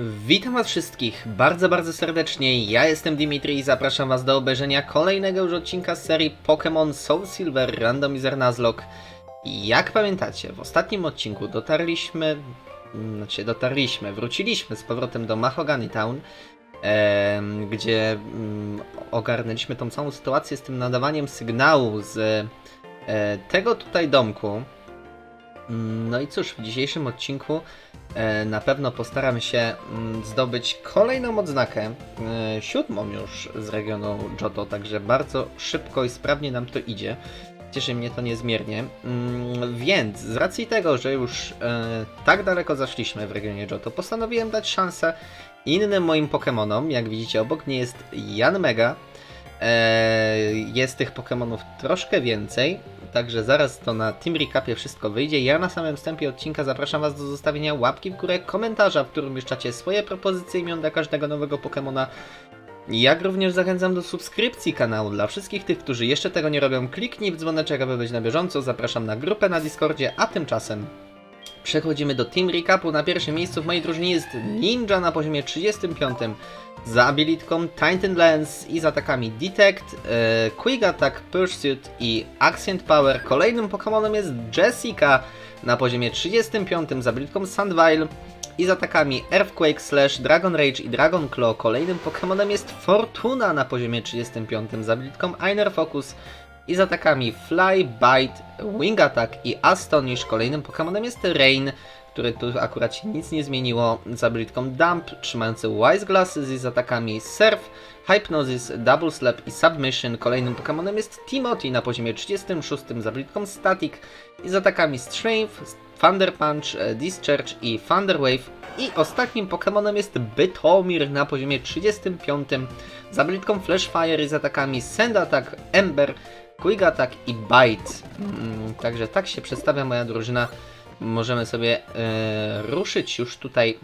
Witam was wszystkich bardzo, bardzo serdecznie. Ja jestem Dimitri i zapraszam was do obejrzenia kolejnego już odcinka z serii Pokémon Soul Silver Randomizer Nuzlocke. Jak pamiętacie, w ostatnim odcinku dotarliśmy, znaczy dotarliśmy, wróciliśmy z powrotem do Mahogany Town, em, gdzie mm, ogarnęliśmy tą całą sytuację z tym nadawaniem sygnału z e, tego tutaj domku. No i cóż, w dzisiejszym odcinku e, na pewno postaram się mm, zdobyć kolejną odznakę, e, siódmą już z regionu Johto, także bardzo szybko i sprawnie nam to idzie. Cieszy mnie to niezmiernie. Mm, Więc z racji tego, że już e, tak daleko zaszliśmy w regionie Johto, postanowiłem dać szansę innym moim Pokémonom. Jak widzicie, obok mnie jest Jan Mega. Jest tych Pokémonów troszkę więcej, także zaraz to na Team Recapie wszystko wyjdzie. Ja na samym wstępie odcinka zapraszam Was do zostawienia łapki w górę, komentarza, w którym umieszczacie swoje propozycje imion dla każdego nowego Pokémona. Jak również zachęcam do subskrypcji kanału dla wszystkich tych, którzy jeszcze tego nie robią. Kliknij w dzwoneczek, aby być na bieżąco. Zapraszam na grupę na Discordzie, a tymczasem Przechodzimy do Team Recapu. Na pierwszym miejscu w mojej drużynie jest Ninja na poziomie 35 za abilitką Titan Lens i z atakami Detect, e, Quick Attack, Pursuit i Accent Power. Kolejnym Pokémonem jest Jessica na poziomie 35 z abilitką Sandvile i z atakami Earthquake, Slash, Dragon Rage i Dragon Claw. Kolejnym Pokémonem jest Fortuna na poziomie 35 z abilitką Einer Focus i z atakami Fly, Bite, Wing Attack i Astonish. Kolejnym Pokémonem jest Rain, który tu akurat się nic nie zmieniło z abilitką Dump, trzymający Wise Glasses i z atakami Surf, Hypnosis, Double Slap i Submission. Kolejnym Pokémonem jest Timothy na poziomie 36 z abilitką Static i z atakami Strength, Thunder Punch, e, Discharge i Thunder Wave. I ostatnim Pokémonem jest Bytomir na poziomie 35 z abilitką Flash Fire i z atakami Send Attack, Ember, Quick Attack i Bite. Mm, Także tak się przedstawia moja drużyna. Możemy sobie e, ruszyć już tutaj,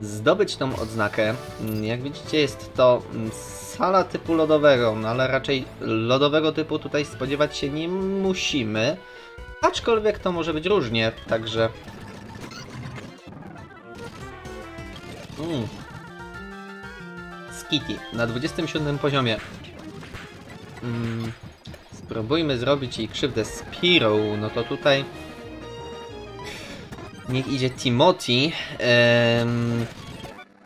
zdobyć tą odznakę. Mm, Jak widzicie jest to mm, sala typu lodowego, no ale raczej lodowego typu tutaj spodziewać się nie musimy. Aczkolwiek to może być różnie, także... Mm. Skitty na 27 poziomie. Mm, spróbujmy zrobić jej krzywdę z Piro. No to tutaj. Niech idzie Timothy.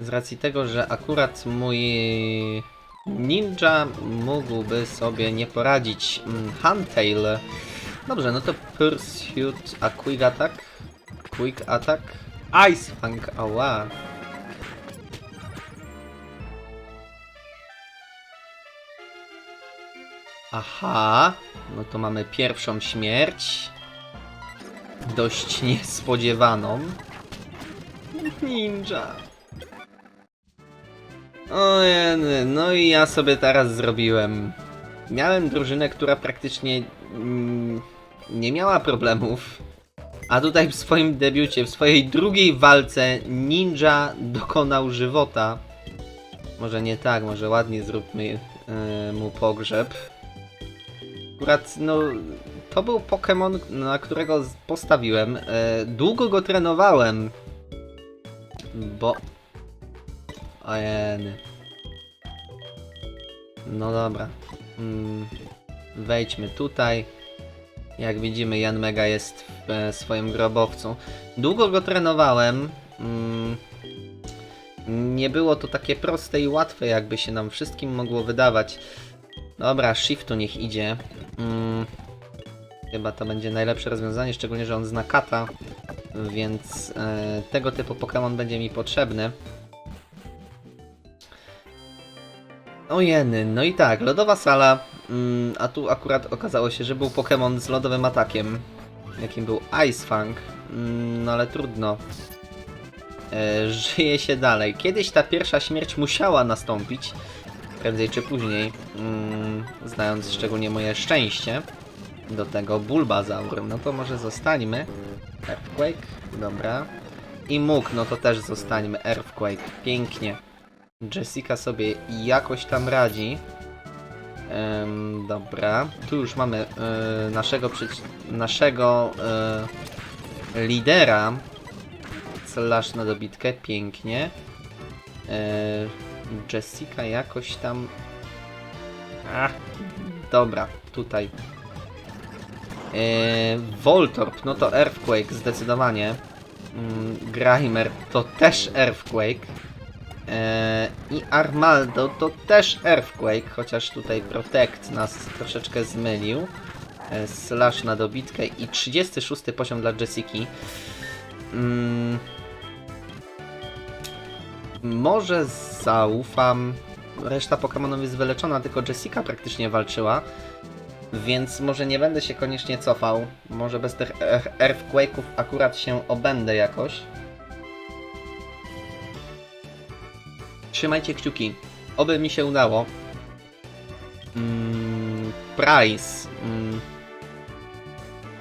z racji tego, że akurat mój ninja mógłby sobie nie poradzić. Mm, Huntail. Dobrze, no to Pursuit, a Quick Attack. Quick Attack. Ice Fang, ała. Aha, no to mamy pierwszą śmierć. Dość niespodziewaną. Ninja. Ojej, no i ja sobie teraz zrobiłem. Miałem drużynę, która praktycznie mm, nie miała problemów. A tutaj w swoim debiucie, w swojej drugiej walce, ninja dokonał żywota. Może nie tak, może ładnie zróbmy yy, mu pogrzeb. Akurat, no, to był Pokémon, na którego postawiłem. E, długo go trenowałem, bo... Ojeny. No dobra. Mm, wejdźmy tutaj. Jak widzimy, Jan Mega jest w e, swoim grobowcu. Długo go trenowałem. Mm, nie było to takie proste i łatwe, jakby się nam wszystkim mogło wydawać. Dobra, shiftu niech idzie. Mm, chyba to będzie najlepsze rozwiązanie, szczególnie, że on zna kata, więc e, tego typu Pokémon będzie mi potrzebny. Ojeny, no i tak, lodowa sala, mm, a tu akurat okazało się, że był Pokémon z lodowym atakiem, jakim był Ice Fang, mm, no ale trudno. E, żyje się dalej. Kiedyś ta pierwsza śmierć musiała nastąpić, prędzej czy później, mm, znając szczególnie moje szczęście do tego Bulbazaur, no to może zostańmy. Earthquake, dobra. I Muk, no to też zostańmy. Earthquake, pięknie. Jessica sobie jakoś tam radzi. Em, dobra, tu już mamy e, naszego, naszego e, lidera slash na dobitkę, pięknie. E, Jessica jakoś tam... Ach, dobra, tutaj. E, Voltorb, no to Earthquake zdecydowanie. Mm, Grimer to też Earthquake. E, I Armaldo to też Earthquake, chociaż tutaj Protect nas troszeczkę zmylił. E, slash na dobitkę i 36 poziom dla Jessiki. Mm, może zaufam. Reszta Pokémonów jest wyleczona, tylko Jessica praktycznie walczyła. Więc może nie będę się koniecznie cofał. Może bez tych Earth- Earthquake'ów akurat się obędę jakoś. Trzymajcie kciuki. Oby mi się udało. Mm, Price. Mm.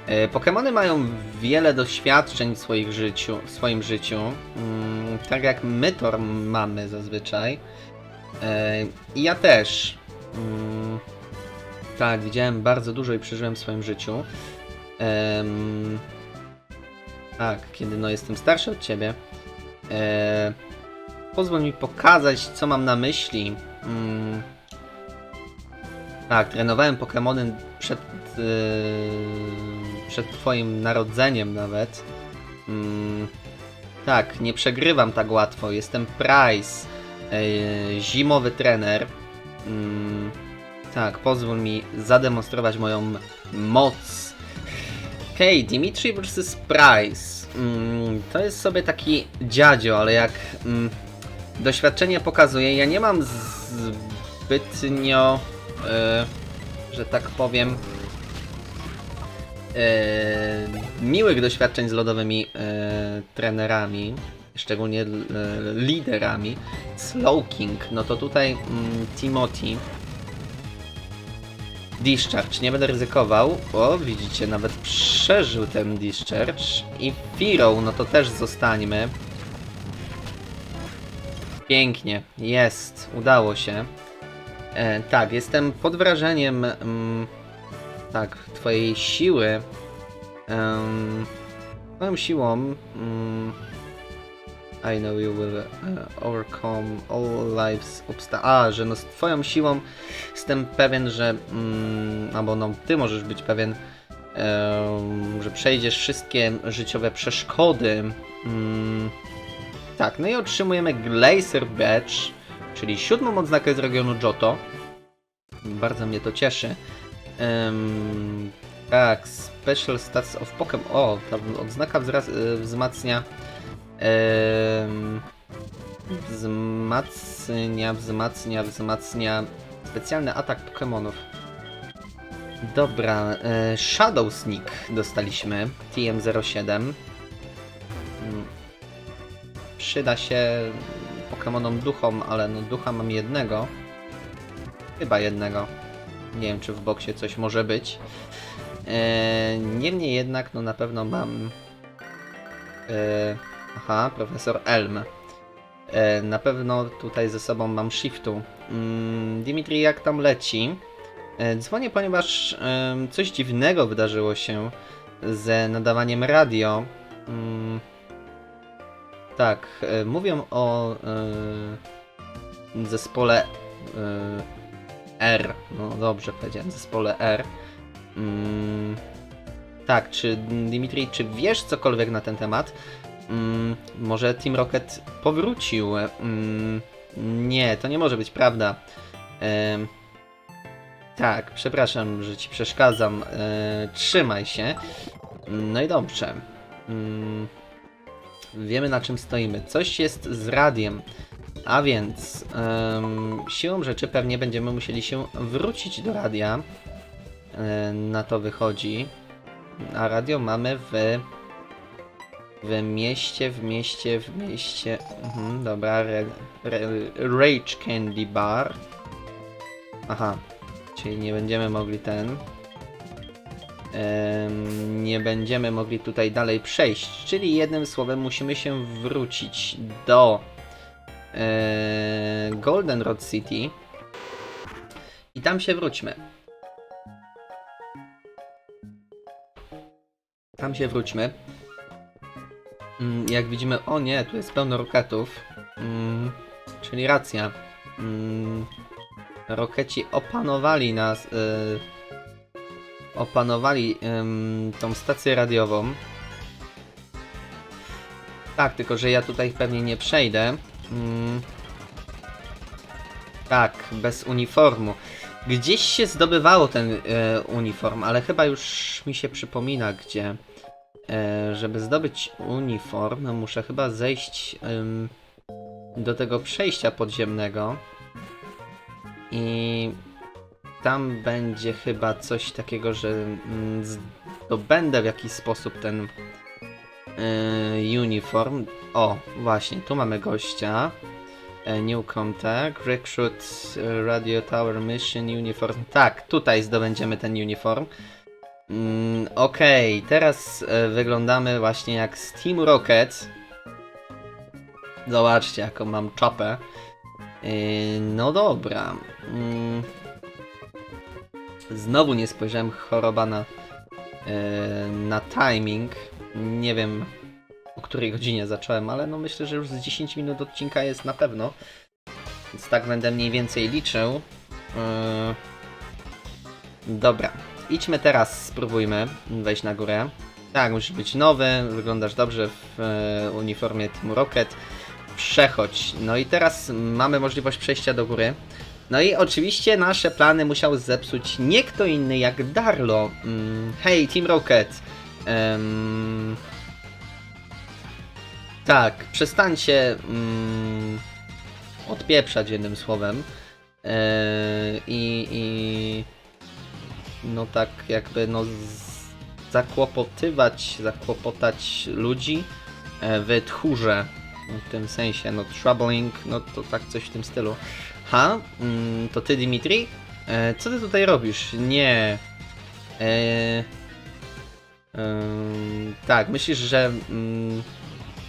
E, Pokemony mają wiele doświadczeń w, swoich życiu, w swoim życiu. Mm, tak jak my to mamy zazwyczaj. E, I ja też. Mm, tak, widziałem bardzo dużo i przeżyłem w swoim życiu. Tak, kiedy no jestem starszy od ciebie. E, pozwól mi pokazać, co mam na myśli. Mm, tak, trenowałem Pokémony przed, przed twoim narodzeniem nawet. Mm, tak, nie przegrywam tak łatwo. Jestem Price, yy, zimowy trener. Mm, tak, pozwól mi zademonstrować moją moc. Hej, Dimitri vs. Price. Mm, to jest sobie taki dziadzio, ale jak mm, doświadczenie pokazuje, ja nie mam zbytnio, e, że tak powiem, miłych doświadczeń z lodowymi e, trenerami, szczególnie e, liderami. Slowking, no to tutaj mm, Timothy. Discharge, nie będę ryzykował. O, widzicie, nawet przeżył ten Discharge. I Firo, no to też zostańmy. Pięknie, jest, udało się. E, tak, jestem pod wrażeniem mm, tak, twojej siły. Um, twoją siłą mm, I know you will uh, overcome all life's obstacles. A, że no z twoją siłą jestem pewien, że mm, albo no ty możesz być pewien, em, że przejdziesz wszystkie życiowe przeszkody. Mm, tak, no i otrzymujemy Glacier Badge, czyli siódmą odznakę z regionu Johto. Bardzo mnie to cieszy. Em, tak, Special Stats of Pokémon. O, ta odznaka wzraz, y, wzmacnia. em, wzmacnia, wzmacnia, wzmacnia specjalny atak Pokémonów. Dobra, e, Shadow Sneak dostaliśmy, TM07. Mm, Przyda się Pokémonom duchom, ale no ducha mam jednego. Chyba jednego. Nie wiem, czy w boksie coś może być. E, niemniej jednak, no na pewno mam. E, aha, profesor Elm. E, na pewno tutaj ze sobą mam Shiftu. Mm, Dimitri, jak tam leci? E, dzwonię, ponieważ em, coś dziwnego wydarzyło się ze nadawaniem radio. Mm, tak, e, mówią o e, zespole e, R. No dobrze powiedziałem, zespole R. Mm, tak, czy Dimitri, czy wiesz cokolwiek na ten temat? Mm, może Team Rocket powrócił? Mm, nie, to nie może być prawda. Tak, przepraszam, że ci przeszkadzam. E, trzymaj się. No i dobrze. Mm, wiemy na czym stoimy. Coś jest z radiem. A więc em, siłą rzeczy pewnie będziemy musieli się wrócić do radia. E, na to wychodzi. A radio mamy w w mieście, w mieście, w mieście. Mhm, dobra, re, re, Rage Candy Bar. Aha, czyli nie będziemy mogli ten. Nie będziemy mogli tutaj dalej przejść, czyli jednym słowem musimy się wrócić do e, Golden Road City i tam się wróćmy. Tam się wróćmy. Mm, Jak widzimy, o nie, tu jest pełno roketów. Mm, czyli racja. Mm, rokeci opanowali nas. Y, opanowali tą stację radiową. Tak, tylko że ja tutaj pewnie nie przejdę. Mm, tak, bez uniformu. Gdzieś się zdobywało ten e, uniform, ale chyba już mi się przypomina gdzie. E, żeby zdobyć uniform, muszę chyba zejść do tego przejścia podziemnego. I tam będzie chyba coś takiego, że mm, zdobędę w jakiś sposób ten e, uniform. O, właśnie, tu mamy gościa. E, New contact, recruit radio tower mission uniform. Tak, tutaj zdobędziemy ten uniform. Mm, Okej, teraz e, wyglądamy właśnie jak z Team Rocket. Zobaczcie, jaką mam czapę. E, no dobra. Mm. Znowu nie spojrzałem choroba na, e, na timing. Nie wiem o której godzinie zacząłem, ale no myślę, że już z 10 minut odcinka jest na pewno. Więc tak będę mniej więcej liczył. Yy... Dobra, idźmy teraz, spróbujmy wejść na górę. Tak, musisz być nowy, wyglądasz dobrze w e, uniformie Team Rocket. Przechodź. No i teraz mamy możliwość przejścia do góry. No i oczywiście nasze plany musiał zepsuć nie kto inny jak Darlo. Mm, hej, Team Rocket. Em, tak, przestańcie mm, odpieprzać jednym słowem. Eee, I, I no tak jakby no zakłopotywać, zakłopotać ludzi e, tchórze. W tym sensie, no troubling, no to tak coś w tym stylu. Ha? Mm, to ty Dimitri? E, co ty tutaj robisz? Nie. E, tak, myślisz, że mm,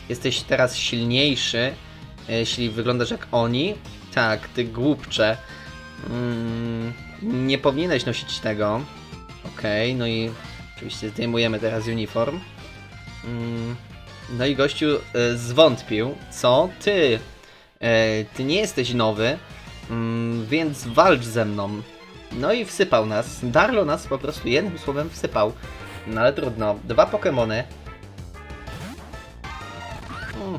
jesteś teraz silniejszy, e, jeśli wyglądasz jak oni? Tak, ty głupcze. Mm, nie powinieneś nosić tego. Okej, no i oczywiście zdejmujemy teraz uniform. Mm, no i gościu e, zwątpił. Co? Ty? E, ty nie jesteś nowy, więc walcz ze mną. No i wsypał nas. Darlo nas po prostu jednym słowem wsypał. No ale trudno. Dwa Pokemony. Mm.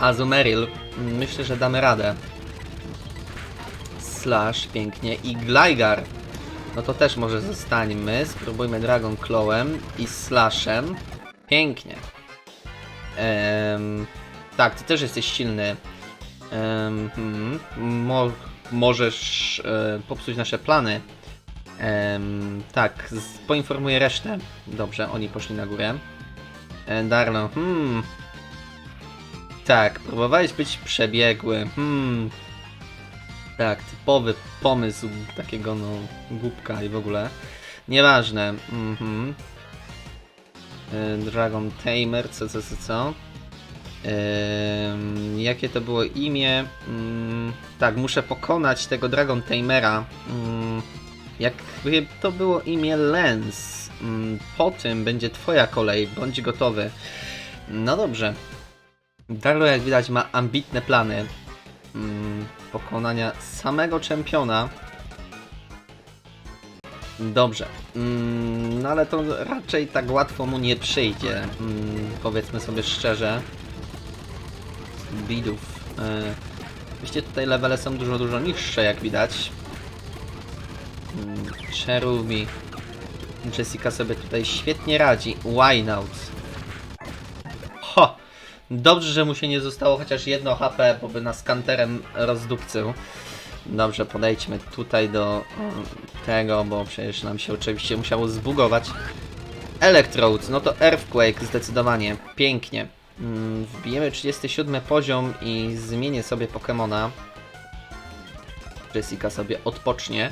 Azumeril. Myślę, że damy radę. Slash, pięknie. I Gligar. No to też może zostańmy. Spróbujmy Dragon Clawem i Slashem. Pięknie. Tak, ty też jesteś silny. Hmm, mo możesz e, popsuć nasze plany. Em, tak, poinformuję resztę. Dobrze, oni poszli na górę. E, Darlo, hmm. Tak, próbowałeś być przebiegły. Hmm. Tak, typowy pomysł takiego no głupka i w ogóle. Nieważne. Mhm. E, Dragon Tamer, co, co, co, co? Jakie to było imię? Mm, tak, muszę pokonać tego Dragon Tamera. Mm, jakby to było imię Lens. Mm, po tym będzie twoja kolej, bądź gotowy. No dobrze. Darlo jak widać ma ambitne plany mm, pokonania samego czempiona. Dobrze. Mm, no ale to raczej tak łatwo mu nie przyjdzie. Powiedzmy sobie szczerze. Bidów. E, oczywiście tutaj levele są dużo, dużo niższe jak widać. Cherubi. Jessica sobie tutaj świetnie radzi. Wineout. Ho! Dobrze, że mu się nie zostało chociaż jedno HP, bo by nas kanterem rozdupcył. Dobrze, podejdźmy tutaj do mm, tego, bo przecież nam się oczywiście musiało zbugować. Electrode, no to Earthquake zdecydowanie. Pięknie. Mm, Wbijemy 37 poziom i zmienię sobie Pokemona. Jessica sobie odpocznie.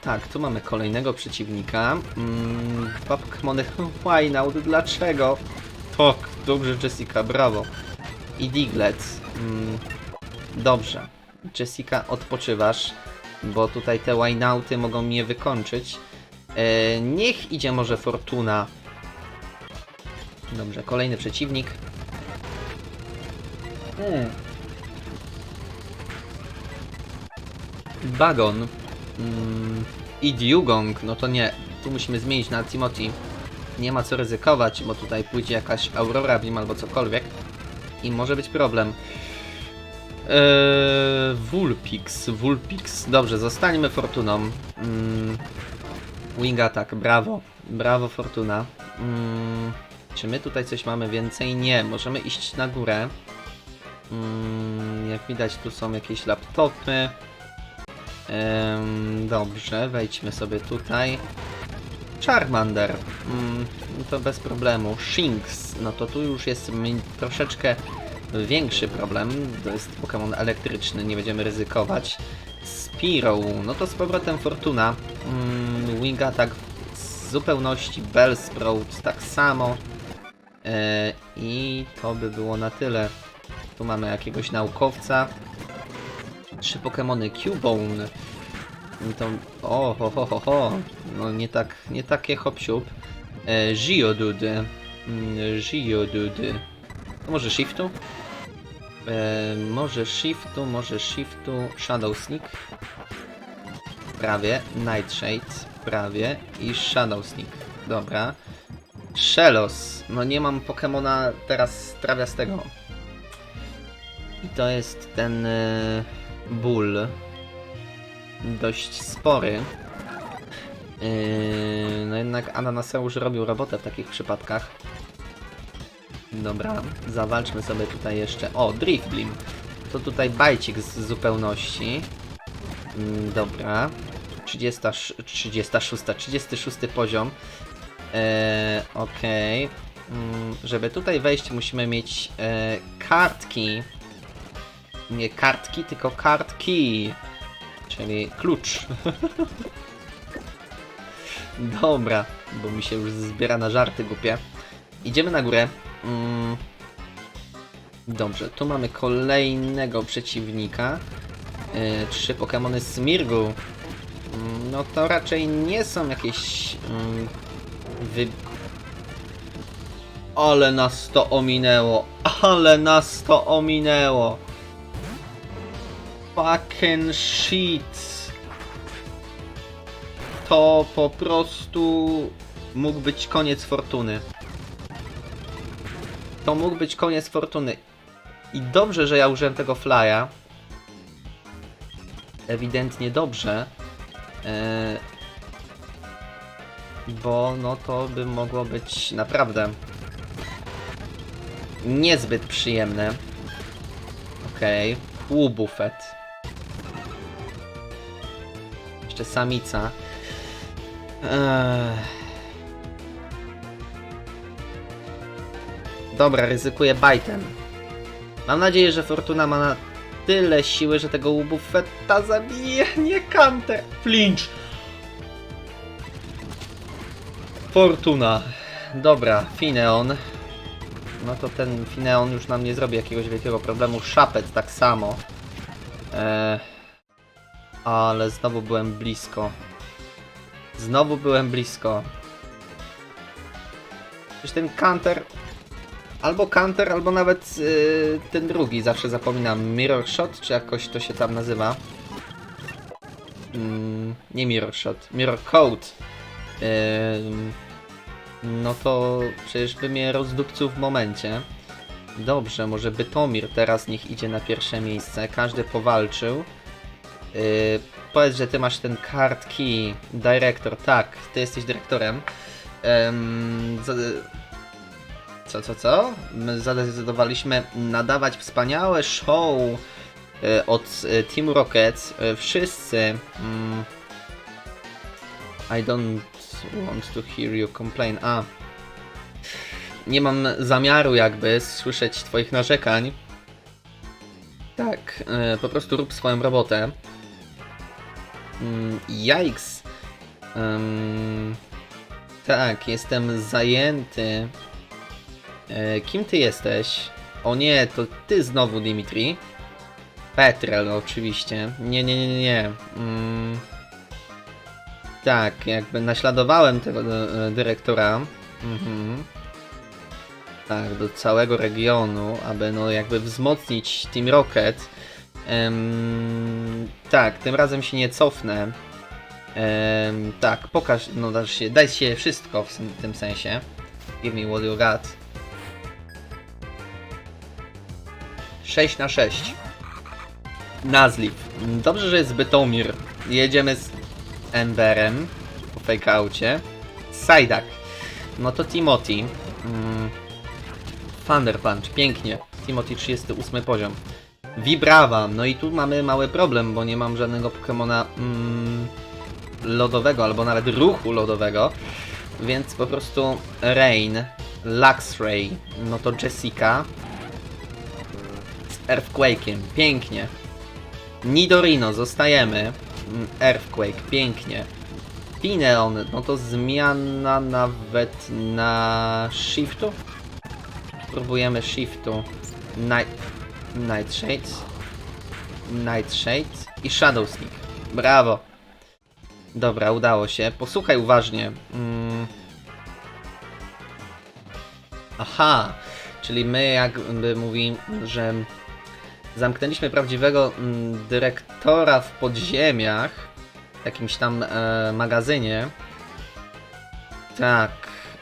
Tak, tu mamy kolejnego przeciwnika. Mm, dwa dlaczego? Tak, dobrze Jessica, brawo. I Diglett. Mm, dobrze. Jessica, odpoczywasz, bo tutaj te wineouty mogą mnie wykończyć. E, niech idzie może Fortuna. Dobrze, kolejny przeciwnik. Hmm. Bagon. Mm, I Dugong, no to nie. Tu musimy zmienić na Timothy. Nie ma co ryzykować, bo tutaj pójdzie jakaś Aurora Beam albo cokolwiek. I może być problem. Eee, Vulpix, Vulpix. Dobrze, zostańmy Fortuną. Mm, wing Attack, brawo. Brawo Fortuna. Mm, czy my tutaj coś mamy więcej? Nie, możemy iść na górę. Mm, jak widać tu są jakieś laptopy. Em, dobrze, wejdźmy sobie tutaj. Charmander, mm, to bez problemu. Shinx, no to tu już jest troszeczkę większy problem. To jest Pokémon elektryczny, nie będziemy ryzykować. Spiro, no to z powrotem Fortuna. Mm, Wing Attack w zupełności, Bellsprout tak samo. E, I to by było na tyle. Tu mamy jakiegoś naukowca. Trzy Pokémony Cubone. I To, o, ho, ho, ho, ho. No nie tak, nie takie hop e, Geodude. Mm, Geodude. To może Shiftu? E, może Shiftu, może Shiftu. Shadow Sneak. Prawie. Nightshade. Prawie. I Shadow Sneak. Dobra. Shellos. No nie mam Pokemona teraz trawiastego. I to jest ten e, ból. Dość spory. Yy, no jednak Ananaseusz robił robotę w takich przypadkach. Dobra, zawalczmy sobie tutaj jeszcze. O, Drift Beam. To tutaj bajcik z zupełności. Mm, dobra. 30, 36, 36 poziom. Eee, Okej. Mm, żeby tutaj wejść musimy mieć e, kartki. Nie kartki, tylko kartki. Czyli klucz. Dobra, bo mi się już zbiera na żarty głupie. Idziemy na górę. Mm. Dobrze, tu mamy kolejnego przeciwnika. Yy, trzy Pokémony Smirgu. Mm, No to raczej nie są jakieś mm, wy... Ale nas to ominęło! Ale nas to ominęło! Fucking shit! To po prostu mógł być koniec fortuny. To mógł być koniec fortuny. I dobrze, że ja użyłem tego flya. Ewidentnie dobrze. E, bo no to by mogło być naprawdę niezbyt przyjemne. Okej, okay. półbufet. Jeszcze samica. Ech. Dobra, ryzykuję bajtem. Mam nadzieję, że Fortuna ma na tyle siły, że tego łubufeta zabije. Nie kantę. Flinch. Fortuna. Dobra, Fineon. No to ten Fineon już nam nie zrobi jakiegoś wielkiego problemu. Szapet tak samo. Eee, ale znowu byłem blisko. Znowu byłem blisko. Przecież ten counter... Albo counter, albo nawet yy, ten drugi, zawsze zapominam. Mirror Shot, czy jakoś to się tam nazywa? Mm, nie Mirror Shot, Mirror Code. Yy, no to przecież by mnie rozdupcił w momencie. Dobrze, może Bytomir teraz niech idzie na pierwsze miejsce. Każdy powalczył. Yy, powiedz, że ty masz ten card key. Dyrektor, tak, ty jesteś dyrektorem. Z, co, co, co? My zadecydowaliśmy nadawać wspaniałe show y, od y, Team Rocket. Y, wszyscy. Mm, I don't want to hear you complain. A. Nie mam zamiaru jakby słyszeć twoich narzekań. Tak, y, po prostu rób swoją robotę. Mm, Yikes. Ym, tak, jestem zajęty. E, kim ty jesteś? O nie, to ty znowu, Dimitri. Petrel, oczywiście. Nie, nie, nie, nie, nie. Mm. Tak, jakby naśladowałem tego e, dyrektora. Mhm. tak, do całego regionu, aby no jakby wzmocnić Team Rocket. Em, tak, tym razem się nie cofnę. Em, tak, pokaż, no dasz się, daj się wszystko w tym sensie. Give me what you got. 6 na 6. Nazliv. Dobrze, że jest Bytomir. Jedziemy z Emberem po fakeaucie. Sajdak. No to Timothy. Mm. Thunder Punch, pięknie. Timothy 38 poziom. Vibrava, no i tu mamy mały problem, bo nie mam żadnego Pokemona mm, lodowego, albo nawet ruchu lodowego. Więc po prostu Rain, Luxray, no to Jessica z Earthquake'iem, pięknie. Nidorino, zostajemy. Mm, Earthquake, pięknie. Pineon, no to zmiana nawet na shiftu. Próbujemy shiftu. Night, Nightshade. Nightshade i Shadow Sneak. Brawo. Dobra, udało się. Posłuchaj uważnie. Mm. Aha, czyli my jakby mówi, że zamknęliśmy prawdziwego mm, dyrektora w podziemiach, w jakimś tam e, magazynie. Tak,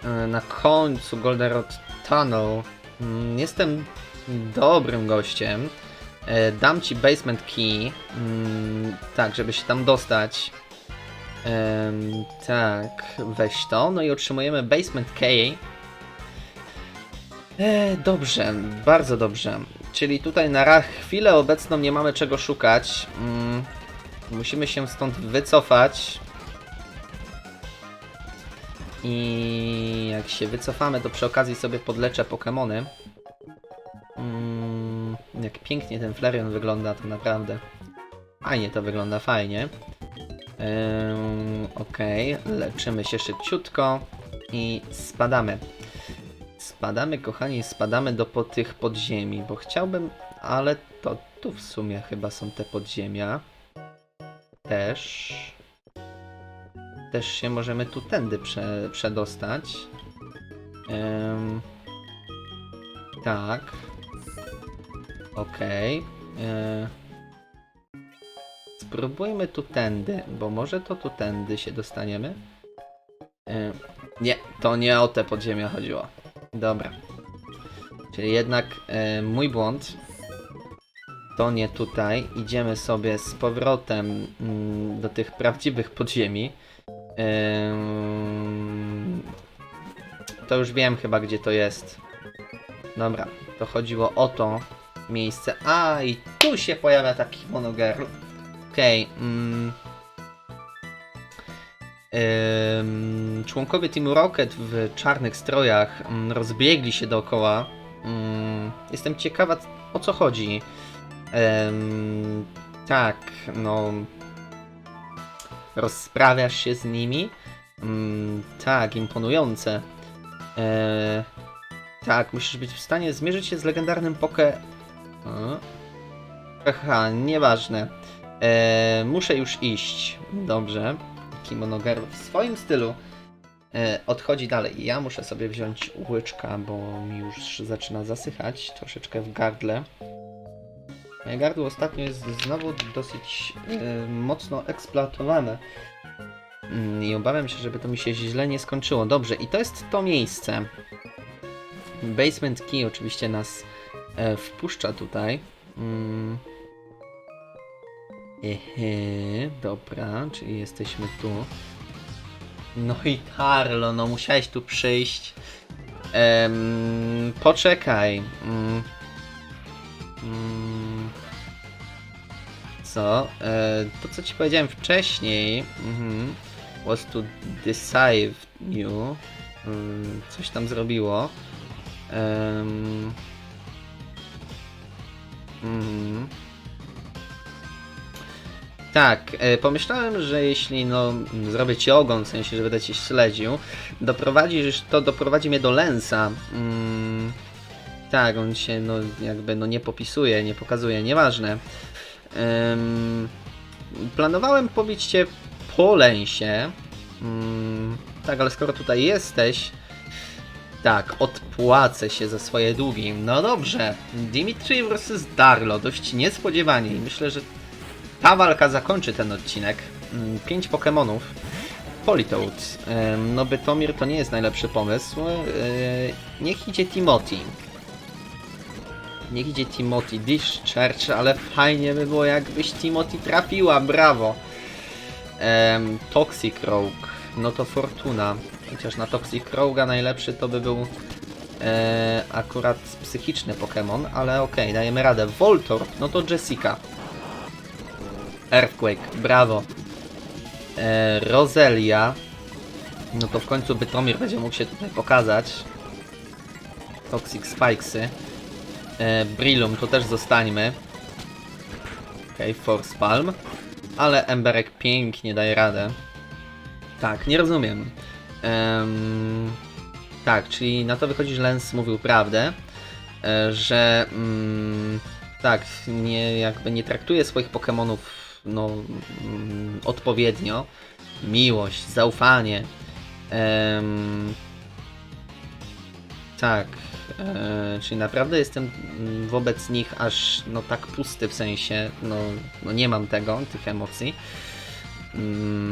e, na końcu Goldenrod Tunnel. Mm, jestem dobrym gościem. E, dam ci basement key, mm, tak, żeby się tam dostać. Tak, weź to. No i otrzymujemy basement key. E, dobrze, bardzo dobrze. Czyli tutaj na chwilę obecną nie mamy czego szukać. Mm, musimy się stąd wycofać. I jak się wycofamy, to przy okazji sobie podleczę Pokémony. Jak pięknie ten Flareon wygląda, to naprawdę. Fajnie to wygląda, fajnie. Okej, leczymy się szybciutko i spadamy. Spadamy, kochani, spadamy do po tych podziemi, bo chciałbym, ale to tu w sumie chyba są te podziemia. Też. Też się możemy tu tędy prze, przedostać. Ym, tak. Okej. e, Spróbujmy tu tędy, bo może to tu tędy się dostaniemy. E, nie, to nie o te podziemia chodziło. Dobra. Czyli jednak e, mój błąd. To nie tutaj. Idziemy sobie z powrotem mm, do tych prawdziwych podziemi. To już wiem chyba gdzie to jest. Dobra, to chodziło o to miejsce. A i tu się pojawia taki monogirl. Okej. mm. Ym, członkowie Teamu Rocket w czarnych strojach mm, rozbiegli się dookoła. Ym, jestem ciekawa o co chodzi. Tak, no. Rozprawiasz się z nimi? Ym, tak, imponujące. E, tak, musisz być w stanie zmierzyć się z legendarnym poke... Aha, nieważne. E, muszę już iść. Dobrze. Kimonogar w swoim stylu e, odchodzi dalej. Ja muszę sobie wziąć łyczka, bo mi już zaczyna zasychać troszeczkę w gardle. Moje gardło ostatnio jest znowu dosyć e, mocno eksploatowane. Mm, I obawiam się, żeby to mi się źle nie skończyło. Dobrze, i to jest to miejsce. Basement Key oczywiście nas e, wpuszcza tutaj. Mm. Ehe, dobra, czyli jesteśmy tu. No i Carlo, no musiałeś tu przyjść. Em, poczekaj. Mm. Mm. Co? E, to co ci powiedziałem wcześniej. Mhm. Was to deceive you. Mm, coś tam zrobiło. Em, mhm. Tak, e, pomyślałem, że jeśli no, zrobię ci ogon, w sensie, że będę cię śledził, doprowadzisz, to doprowadzi mnie do Lensa. Mm, tak, on się no, jakby no, nie popisuje, nie pokazuje, nieważne. Em, planowałem pobić cię po Lensie. Mm, tak, ale skoro tutaj jesteś, Tak, odpłacę się za swoje długi. No dobrze, Dimitri vs Darlo, dość niespodziewanie i myślę, że ta walka zakończy ten odcinek. Mm, Pięć Pokémonów. Politoad. No Bytomir to nie jest najlepszy pomysł. Eee, Niech idzie Timothy. Niech idzie Timothy Discharge, ale fajnie by było jakbyś Timothy trafiła, brawo. Toxic Rogue, no to Fortuna. Chociaż na Toxic Rogue'a najlepszy to by był e, akurat psychiczny Pokémon, ale okej, dajemy radę. Voltorb, no to Jessica. Earthquake, brawo. E, Roselia, no to w końcu Bytomir będzie mógł się tutaj pokazać. Toxic Spikesy. E, Brillum, to też zostańmy. Okej, okay, Force Palm. Ale Emberek pięknie daje radę. Tak, nie rozumiem. Em, tak, czyli na to wychodzi, że Lens mówił prawdę, e, że mm, tak, nie, jakby nie traktuje swoich Pokémonów no, mm, odpowiednio. Miłość, zaufanie. Em, tak, e, czyli naprawdę jestem mm, wobec nich aż no tak pusty w sensie, no, no nie mam tego, tych emocji. Mm,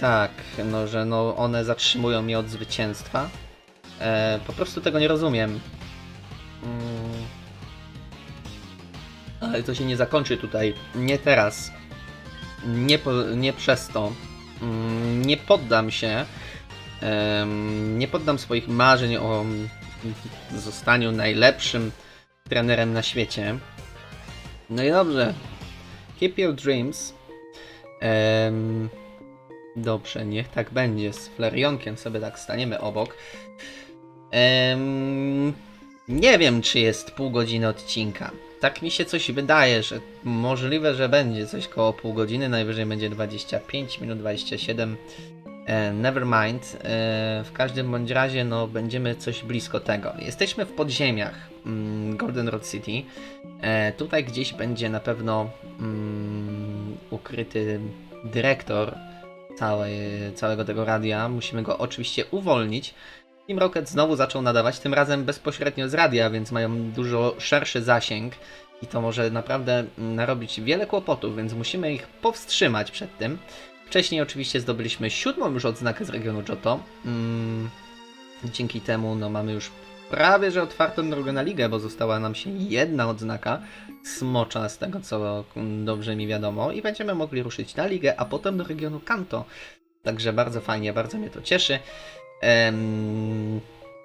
tak, no że no one zatrzymują mnie od zwycięstwa. E, po prostu tego nie rozumiem. Mm, ale to się nie zakończy tutaj, nie teraz. Nie, po, nie przez to. Mm, nie poddam się. Em, nie poddam swoich marzeń o mm, zostaniu najlepszym trenerem na świecie. No i dobrze. Keep your dreams. Em, dobrze, niech tak będzie. Z Flerionkiem sobie tak staniemy obok. Em, nie wiem, czy jest pół godziny odcinka. Tak mi się coś wydaje, że możliwe, że będzie coś koło pół godziny, najwyżej będzie 25 minut, 27. E, Nevermind. E, w każdym bądź razie, no, będziemy coś blisko tego. Jesteśmy w podziemiach mm, Golden Road City. E, tutaj gdzieś będzie na pewno mm, ukryty dyrektor całego tego radia. Musimy go oczywiście uwolnić. Team Rocket znowu zaczął nadawać, tym razem bezpośrednio z radia, więc mają dużo szerszy zasięg i to może naprawdę narobić wiele kłopotów, więc musimy ich powstrzymać przed tym. Wcześniej oczywiście zdobyliśmy siódmą już odznakę z regionu Johto. Mm, dzięki temu no, mamy już prawie że otwartą drogę na ligę, bo została nam się jedna odznaka smocza z tego co dobrze mi wiadomo i będziemy mogli ruszyć na ligę, a potem do regionu Kanto. Także bardzo fajnie, bardzo mnie to cieszy.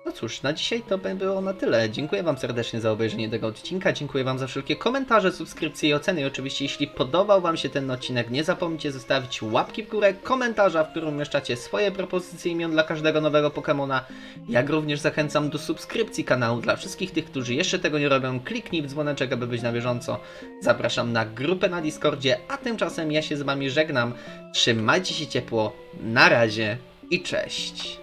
No cóż, na dzisiaj to by było na tyle. Dziękuję Wam serdecznie za obejrzenie tego odcinka. Dziękuję Wam za wszelkie komentarze, subskrypcje i oceny. I oczywiście, jeśli podobał Wam się ten odcinek, nie zapomnijcie zostawić łapki w górę, komentarza, w którym umieszczacie swoje propozycje imion dla każdego nowego Pokémona. Jak również zachęcam do subskrypcji kanału dla wszystkich tych, którzy jeszcze tego nie robią. Kliknij w dzwoneczek, aby być na bieżąco. Zapraszam na grupę na Discordzie, a tymczasem ja się z Wami żegnam. Trzymajcie się ciepło, na razie i cześć.